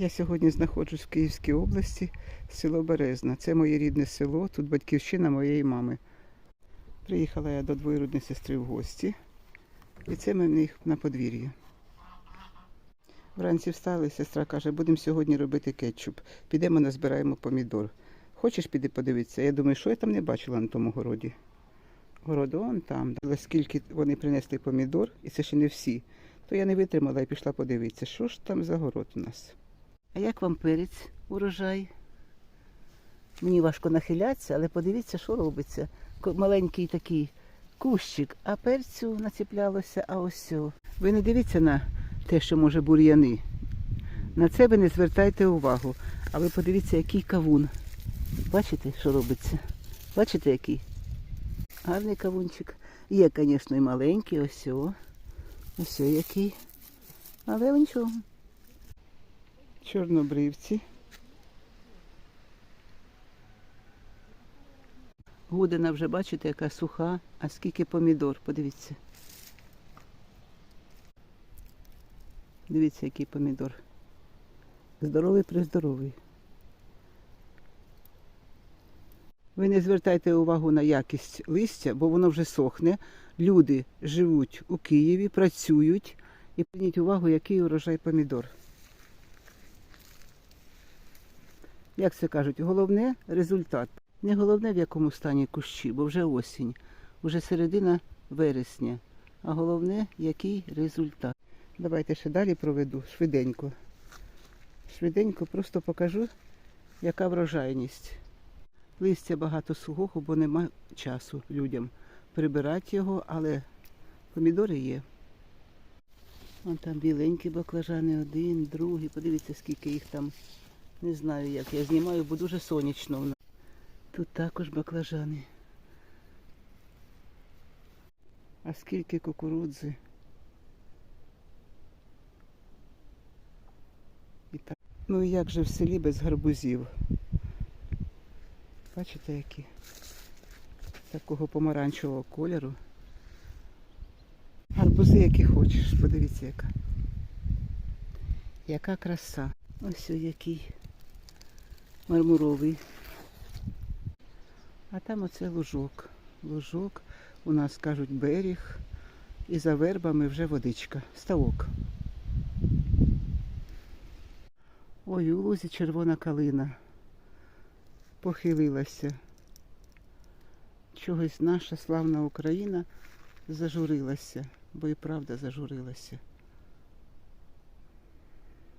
Я сьогодні знаходжусь в Київській області, село Березна. Це моє рідне село, тут батьківщина моєї мами. Приїхала я до двоюрідної сестри в гості, і це ми в них на подвір'ї. Вранці встали, сестра каже, будемо сьогодні робити кетчуп. Підемо назбираємо помідор. Хочеш піди подивитися? Я думаю, що я там не бачила на тому городі. Город он там. Але скільки вони принесли помідор, і це ще не всі, то я не витримала і пішла подивитися, що ж там за город у нас. А як вам перець, урожай? Мені важко нахилятися, але подивіться, що робиться. Маленький такий кущик, а перцю націплялося, а ось. Ви не дивіться на те, що може бур'яни. На це ви не звертайте увагу. А ви подивіться, який кавун. Бачите, що робиться? Бачите, який? Гарний кавунчик. Є, звісно, і маленький, ось. Ось який. Але нічого. Чорнобривці. Гудина вже бачите, яка суха, а скільки помідор, подивіться. Дивіться, який помідор. Здоровий приздоровий. Ви не звертайте увагу на якість листя, бо воно вже сохне. Люди живуть у Києві, працюють і зверніть увагу, який урожай помідор. Як це кажуть, головне результат. Не головне в якому стані кущі, бо вже осінь, вже середина вересня. А головне, який результат. Давайте ще далі проведу швиденько. Швиденько просто покажу, яка врожайність. Листя багато сухого, бо нема часу людям прибирати його, але помідори є. Вон там біленькі баклажани, один, другий. Подивіться, скільки їх там. Не знаю, як я знімаю, бо дуже сонячно. Тут також баклажани. А скільки кукурудзи. І так. Ну і як же в селі без гарбузів? Бачите, які? Такого помаранчевого кольору. Гарбузи, які хочеш. Подивіться, яка. Яка краса. Ось ось який мармуровий. А там оце лужок. Лужок, у нас кажуть берег. І за вербами вже водичка. Ставок. Ой, у лузі червона калина. Похилилася. Чогось наша славна Україна зажурилася, бо і правда зажурилася.